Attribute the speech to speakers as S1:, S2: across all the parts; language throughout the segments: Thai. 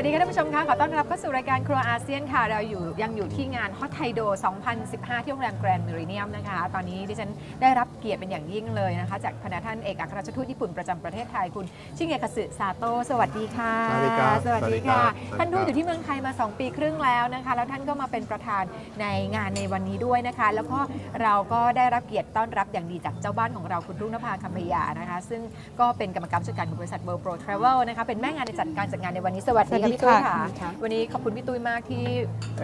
S1: วัสดีค่ะท่านผู้ชมคะขอต้อนรับเข้าสู่รายการครัวอาเซียนค่ะ เราอยู่ยังอยู่ที่งานฮอตไทโด 2015 ที่โรงแรมแกรนด์มิริเนียมนะคะ ตอนนี้ดิฉันได้รับเกียรติเป็นอย่างยิ่งเลยนะคะ จากพนักท่านเอกอัครราชทูตญี่ปุ่นประจำประเทศไทยคุณ ชิเงะคสึซาโตะสวัสดีค่ะ
S2: สวัสดีครับ
S1: สวัสดี
S2: สวัสดีครั
S1: ค่ะ
S2: บ
S1: ท่านทูตอยู่ที่เมืองไทยมา 2 ปีครึ่งแล้วนะคะ แล้วท่านก็มาเป็นประธานในงานในวันนี้ด้วยนะคะ แล้วก็เราก็ได้รับเกียรติต้อนรับอย่างดีจากเจ้าบ้านของเราคุณรุ่งนภาคำพยานะคะ ซึ่งก็เป็นกรรมการผู้จัดการของบริษัท World Pro Travel นะคะเป็นแม่งานในจัดการจัดงานในวันนี้สวัสดีค่ะพี่ตุ้ยค่ะ วันนี้ขอบคุณพี่ตุ้ยมากที่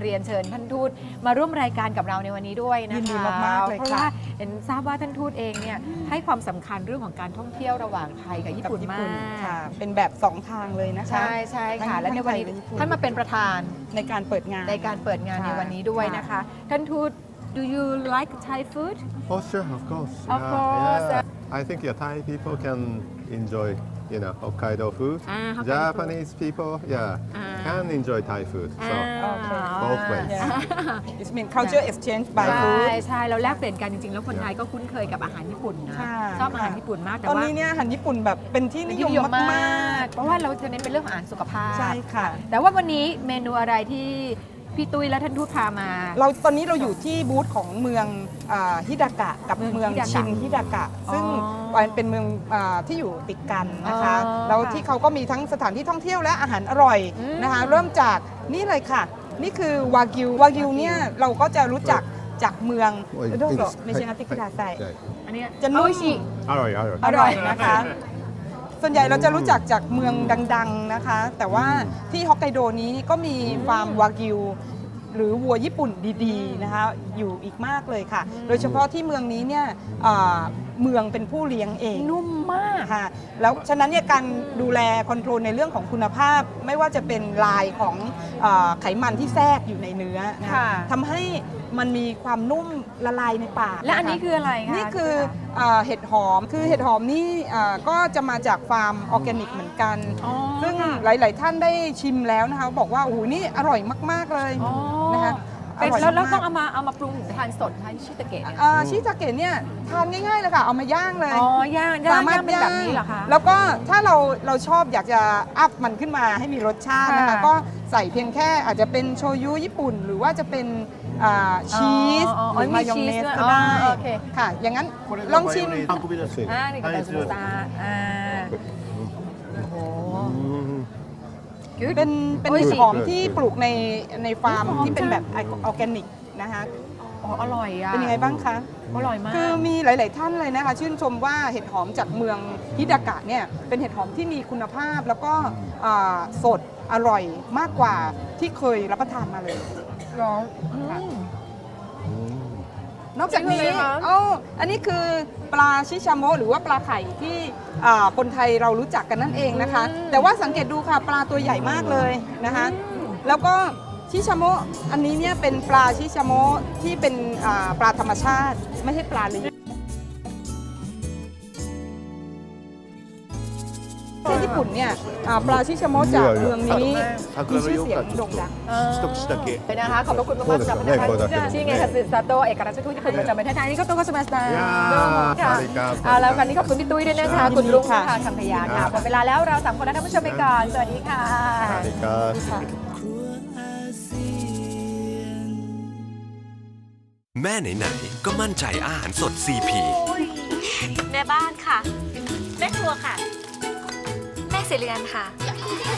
S1: เรียนเชิญท่านทูตมาร่วมรายการกับเราในวันนี้ด้วยนะคะ
S3: ยินดีมากๆเลยค่ะ
S1: เพราะว่าเห็นทราบว่าท่านทูตเองเนี่ยให้ความสำคัญเรื่องของการท่องเที่ยวระหว่างไทยกับญี่ปุ่น
S3: กับ
S1: มา
S3: ค่ะ
S1: ก
S3: เป็นแบบสองทางเลยนะคะ
S1: ใช่ใช่ค่ะ
S3: ทั้ง
S1: และในวันนี้
S3: ไทยและญี่ปุ่น
S1: ท่านมาเป็นประธาน
S3: ในการเปิดงาน
S1: ในการเปิดงานในวันนี้ด้วยนะคะ ท่านทูต do you like Thai food
S2: Oh, sure, of course.
S1: Of
S2: Yeah,
S1: course.
S2: Yeah. I think yeah, Thai people can enjoy, you know, Hokkaido food.
S1: Ah, Hokkaido
S2: Japanese people, yeah,
S1: Ah.
S2: can enjoy Thai food. So
S1: อ่า
S2: both ways.
S3: Yeah. It's mean culture exchange by
S1: ใช่
S3: food
S1: ใช่เราแลกเปลี่ยนกันจริงๆ แล้วคนไทยก็คุ้นเคยกับอาหารญี่ปุ่นนะ
S3: ค่ะ
S1: ชอบอาหารญี่ปุ่นมากแต่
S3: ตอน
S1: ว่า
S3: นี้เนี่ยอาหารญี่ปุ่นแบบเป็นที่
S1: เป็น
S3: นิ
S1: ที่
S3: ยม
S1: นิยมมามา
S3: กก
S1: เพราะว่าเราจะเน้นเป็นเรื่องของอาหารสุขภาพ
S3: ๆ ใช่ค่ะ
S1: แต่ว่าวันนี้เมนูอะไรที่ พี่ตุ้ยและท่านทูตพามา
S3: เราตอนนี้เราอยู่ที่บูธของเมืองอ่าฮิดากะกับ
S1: เมือง
S3: เมือง
S1: ฮิดากะ
S3: ชินฮิดากะ ซึ่ง
S1: อ๋อ
S3: เป็นเมืองอาที่อยู่ติดกันนะคะ
S1: อ๋อ
S3: แล้ว
S1: ค่ะ
S3: ที่เขาก็มีทั้งสถานที่ท่องเที่ยวและอาหารอร่อย
S1: อืม
S3: นะคะ เริ่มจากนี่เลยค่ะ นี่คือวากิววากิวเนี่ยเราก็จะรู้จักจากเมือง
S2: โอ้ย
S3: โดโรเมชินาติคุดาไซ
S1: อันเนี้ย
S3: จะนุ่ม
S1: โอชิ
S2: Alright, alright.
S3: อร่อยนะคะ ส่วนใหญ่เราจะรู้จักจากเมืองดัง ๆนะคะ แต่ว่าที่ฮอกไกโดนี้ก็มีฟาร์มวากิว หรือวัวญี่ปุ่นดีๆนะคะ อยู่อีกมากเลยค่ะ โดยเฉพาะที่เมืองนี้เนี่ยอ่าเมืองเป็นผู้เลี้ยงเอง
S1: นุ่มมาก
S3: ค่ะแล้วฉะนั้นเนี่ยการดูแลคอนโทรลในเรื่องของคุณภาพ ไม่ว่าจะเป็นลายของอาไขมันที่แทรกอยู่ในเนื้อนะ
S1: ค่ะ
S3: ทำให้มันมีความนุ่มละลายในปาก
S1: และอันนี้ะะ คืออะไรคะ
S3: นี่คืออาเห็ดหอม คือเห็ดหอมนี่อ่าก็จะมาจากฟาร์มออร์แกนิกเหมือนกัน
S1: อ๋อ
S3: ซึ่ง
S1: ค่ะ
S3: หลาย ๆ ท่านได้ชิมแล้วนะคะ บอกว่าโอ้โหนี่อร่อยมาก ๆ เลย
S1: อ๋อ
S3: นะคะอ
S1: เป็น
S3: ร่อย
S1: แล้วแล้ว
S3: มา
S1: ต้อกงเอามาเอามาปรุงทานสดทานชิตาเกะเนี่ย
S3: อ่าชิตาเกะเนี่ยทานง่ายๆเลยค่ะ เอามาย่างเลย
S1: อ๋อย่างย่างย่างเป็นแบบนี้เหรอคะ
S3: แล้วก็ถ้าเราเราชอบอยากจะอัพมันขึ้นมาให้มีรสชาตินะคะ
S1: ค่ะ
S3: ก็ใส่เพียงแค่อาจจะเป็นโชยุญี่ปุ่น หรือว่าจะเป็นอ่าชีส
S1: อ๋อ
S3: ห
S1: อ๋อ
S3: รือมายองเนส
S1: มีชีสด้วย
S3: ก็ได้
S1: อ๋อโอเค
S3: ค่ะ อย่างนั้นลองชิม
S1: อ่านี่ก็เป็นสมูตาอ่าโอ้โห
S2: Mm.
S1: Good
S3: เป็นเป็น
S1: โอ้ย
S3: เห็ด
S1: สิ
S3: หอมที่ปลูกในในฟาร์ม
S1: หอม
S3: ที่เป็น
S1: จัง
S3: แบบออร์แกนิกนะคะ
S1: อ๋ออร่อยอะ
S3: เป็นยังไงบ้างคะ
S1: อร่อยมาก
S3: คือมีหลาย ๆ ท่านเลยนะคะ ชื่นชมว่าเห็ดหอมจากเมืองฮิดากะเนี่ยเป็นเห็ดหอมที่มีคุณภาพแล้วก็อ่าสดอร่อยมากกว่าที่เคยรับประทานมาเลย
S1: ร้อง
S3: ค่ะ
S2: Mm.
S3: นอกจากนี้
S1: นี่คืออะไรคะ
S3: อ๋ออันนี้คือปลาชิชาโมะหรือว่าปลาไข่ที่อ่าคนไทยเรารู้จักกันนั่นเองนะคะ แต่ว่าสังเกตดูค่ะปลาตัวใหญ่มากเลยนะคะ แล้วก็ชิชาโมะอันนี้เนี่ยเป็นปลาชิชาโมะที่เป็นอ่าปลาธรรมชาติ ไม่ใช่ปลาเลี้ยง ญี่ปุ่นเนี่ยปลาชิชามะจากเมืองนี้มีชื่อเสียงโด่งดัง
S1: เป็นะคะ ขอบคุณมากๆสำหรับปะธา
S2: การ
S1: ที่ไงคัสินซาโตเอกราชทูตญี่ปุ่นประจำประเทศไทยนี่ก็ต้องก็สมัสตาค่ะเอาแล้ววันนี้ขอบคุณพี่ตุ้ยด้วยนะคะ คุณลุง
S3: ค่ะ
S1: คำพยาค่ะหมดเวลาแล้วเราสามคนและท่านผู้ชมไปก่อน สวัสดีค่ะ
S2: สวัสดี
S4: ครับ
S5: แม่ไหนๆก็มั่นใจอาหารสด CP
S6: แม่บ้านค่ะ แม่ครัวค่ะ สเรือนค่ะ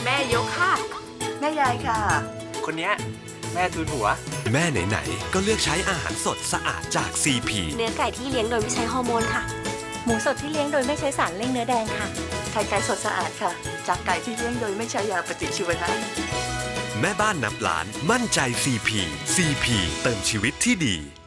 S6: แม่ยกค่ะ
S7: แม่ยายค่ะ
S8: คนเนี้ยแม่ทูนหัว
S5: แม่ไหนๆก็เลือกใช้อาหารสดสะอาดจาก CP
S6: เนื้อไก่ที่เลี้ยงโดยไม่ใช้ฮอร์โมนค่ะ หมูสดที่เลี้ยงโดยไม่ใช้สารเร่งเนื้อแดงค่ะ
S7: ไข่ไก่สดสะอาดค่ะ จากไก่ที่เลี้ยงโดยไม่ใช้ยาปฏิชีวนะ
S5: แม่บ้านนับล้านมั่นใจ CP CP เติมชีวิตที่ดี